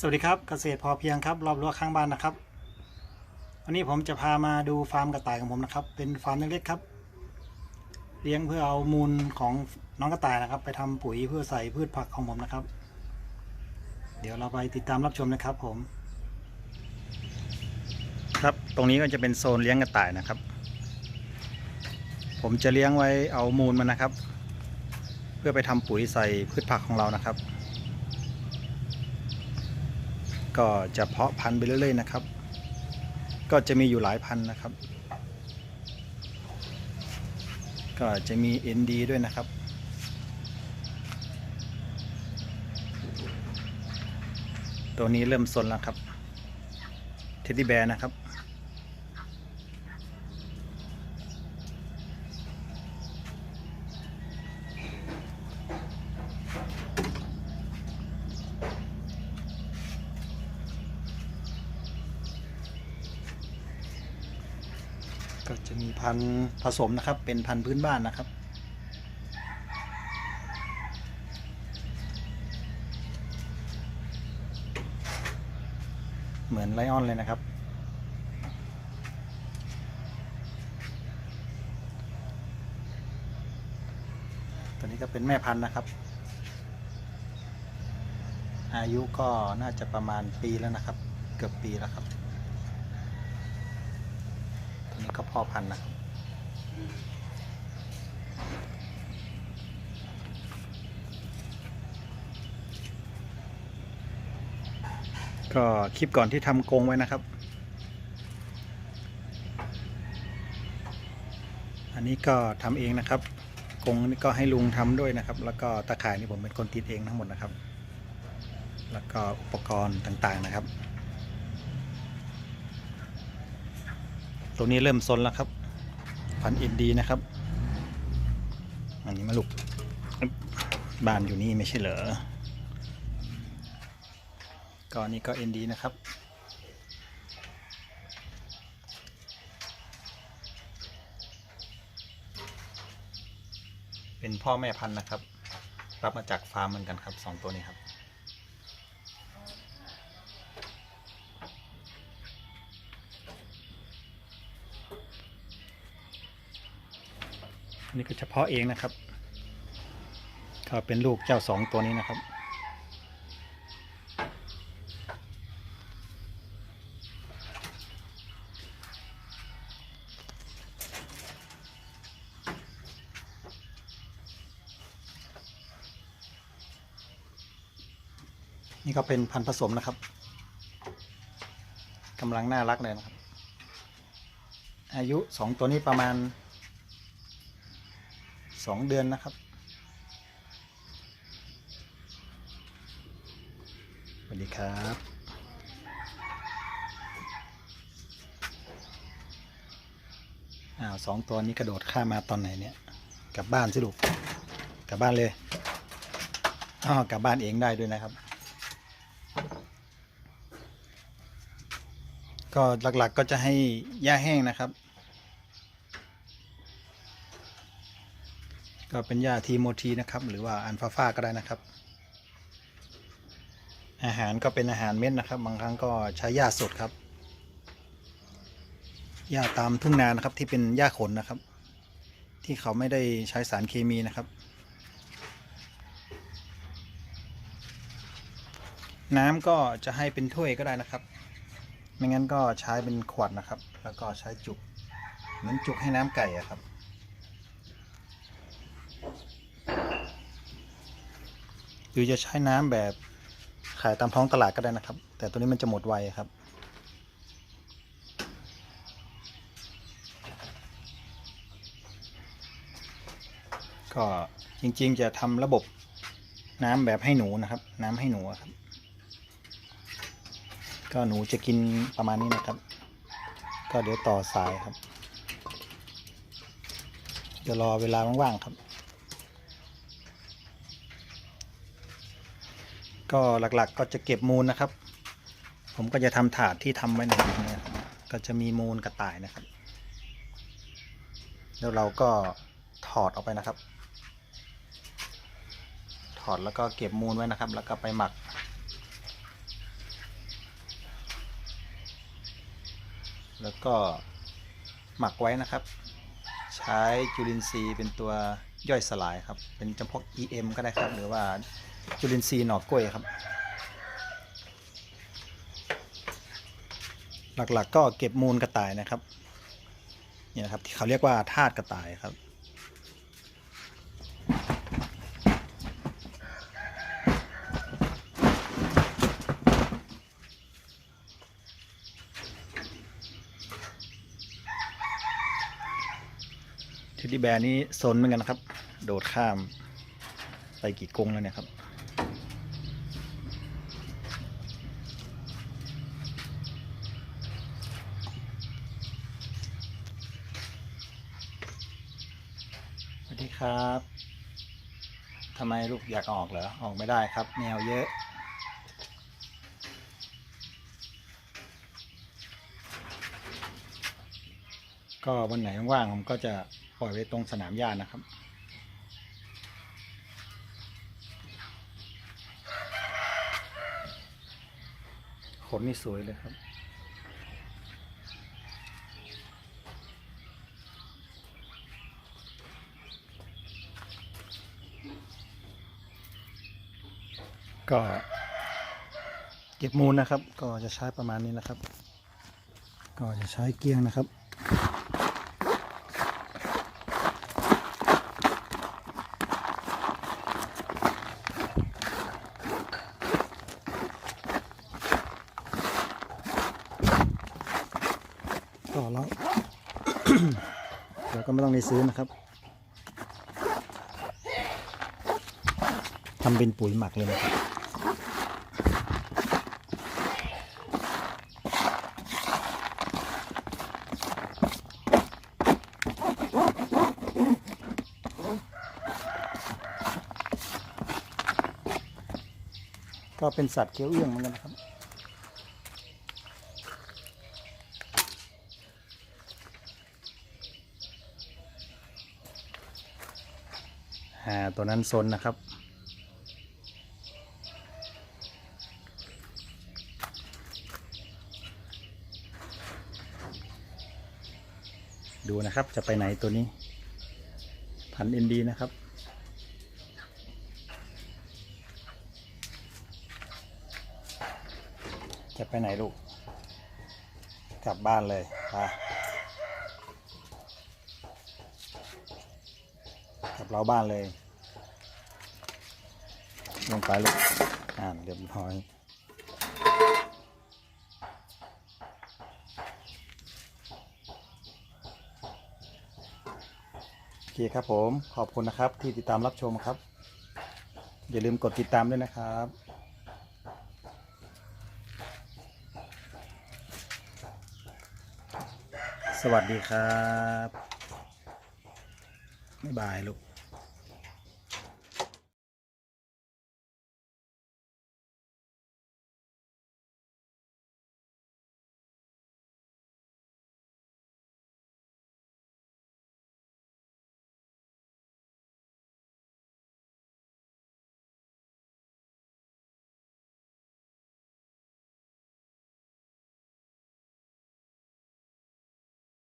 สวัสดีครับเกษตรพอเพียงครับ รอบรั้วข้างบ้านนะครับ วันนี้ผมจะพามาดูฟาร์มกระต่ายของผมนะครับ เป็นฟาร์มเล็กๆครับ เลี้ยงเพื่อเอามูลของน้องกระต่ายนะครับ ไปทำปุ๋ยเพื่อใส่พืชผักของผมนะครับ เดี๋ยวเราไปติดตามรับชมนะครับ ผม ครับตรงนี้ก็จะเป็นโซนเลี้ยงกระต่ายนะครับ ผมจะเลี้ยงไว้เอามูลมันนะครับ เพื่อไปทำปุ๋ยใส่พืชผักของเรานะครับ ก็จะเพาะพันธุ์ไปเรื่อยๆนะครับ ก็จะมีอยู่หลายพันธุ์นะครับ ก็จะมี ND ด้วยนะครับตัวนี้เริ่มซนแล้วครับ เทดดี้แบร์นะครับ ก็จะมีพันธุ์ผสมนะครับ เป็นพันธุ์พื้นบ้านนะครับ เหมือนไลออนเลยนะครับตัวนี้ก็เป็นแม่พันธุ์นะครับ อายุก็น่าจะประมาณปีแล้วนะครับ เกือบปีแล้วครับ พ่อพันธุ์นะครับก็คลิปก่อนที่ทำกรงไว้นะครับ อันนี้ก็ทำเองนะครับกรงนี่ก็ให้ลุงทำด้วยนะครับ แล้วก็ตะข่ายนี่ผมเป็นคนติดเองทั้งหมดนะครับ แล้วก็อุปกรณ์ต่างๆนะครับ ตัวนี้เริ่มซนแล้วครับพันอินดีนะครับ อันนี้มาลูกบ้านอยู่นี่ไม่ใช่เหรอก็อันนี้ก็เอ็นดีนะครับ เป็นพ่อแม่พันธุ์นะครับ รับมาจากฟาร์มเหมือนกันครับสองตัวนี้ครับ นนี้ก็เฉพาะเองนะครับก็เป็นลูกเจ้าสองตัวนี้นะครับ นี่ก็เป็นพันธุ์ผสมนะครับกำลังน่ารักเลยนะครับ อายุสองตัวนี้ประมาณ สองเดือนนะครับ สวัสดีครับอ้าวสองตัวนี้กระโดดข้ามมาตอนไหนเนี่ย กลับบ้านสิลูกกลับบ้านเลยอ๋อกลับบ้านเองได้ด้วยนะครับ ก็หลักๆก็จะให้หญ้าแห้งนะครับ ก็เป็นหญ้าทีโมทีนะครับ หรือว่าอันฟาฟาก็ได้นะครับ อาหารก็เป็นอาหารเม็ดนะครับ บางครั้งก็ใช้หญ้าสดครับหญ้าตามทุ่งนานะครับที่เป็นหญ้าขนนะครับ ที่เขาไม่ได้ใช้สารเคมีนะครับ น้ำก็จะให้เป็นถ้วยก็ได้นะครับ ไม่งั้นก็ใช้เป็นขวดนะครับ แล้วก็ใช้จุกเหมือนจุกให้น้ำไก่อะครับ หรือจะใช้น้ำแบบขายตามท้องตลาดก็ได้นะครับ แต่ตัวนี้มันจะหมดไวครับ ก็จริงๆ จะทำระบบน้ำแบบให้หนูนะครับ น้ำให้หนูครับ ก็หนูจะกินประมาณนี้นะครับ ก็เดี๋ยวต่อสายครับเดี๋ยวรอเวลาว่างๆครับ ก็หลักๆก็จะเก็บมูลนะครับ ผมก็จะทำถาดที่ทำไว้ในนี้ก็จะมีมูลกระต่ายนะครับ แล้วเราก็ถอดออกไปนะครับ ถอดแล้วก็เก็บมูลไว้นะครับ แล้วก็ไปหมัก แล้วก็หมักไว้นะครับ ใช้จุลินทรีย์เป็นตัวย่อยสลายครับ เป็นจำพวก EM ก็ได้ครับ หรือว่า จุลินทรีย์หน่อกล้วยครับ หลักๆก็เก็บมูลกระต่ายนะครับนี่นะครับที่เขาเรียกว่าธาตุกระต่ายครับเทดดี้แบร์นี้ซนเหมือนกันนะครับ โดดข้ามไปกี่กงแล้วเนี่ยครับ ดีครับทำไมลูกอยากออกเหรอ ออกไม่ได้ครับ แมวเยอะ ก็วันไหนว่างผมก็จะปล่อยไว้ตรงสนามหญ้านะครับขนนี่สวยเลยครับ ก็เก็บมูลนะครับ ก็จะใช้ประมาณนี้นะครับ ก็จะใช้เกียงนะครับก็แล้วเดี๋ยวก็ไม่ต้องไปซื้อนะครับทำเป็นปุ๋ยหมักเลยนะครับ ก็เป็นสัตว์เคี้ยวเอื้องเหมือนกันนะครับ อ่า ตัวนั้นซนนะครับ ดูนะครับจะไปไหนตัวนี้ พันเอ็นดีนะครับ จะไปไหนลูก กลับบ้านเลยไปกลับเราบ้านเลย ลงไปลูก อ่านเรียบร้อยโอเคครับผม ขอบคุณนะครับที่ติดตามรับชมครับ อย่าลืมกดติดตามด้วยนะครับ สวัสดีครับ บ๊ายบายลูก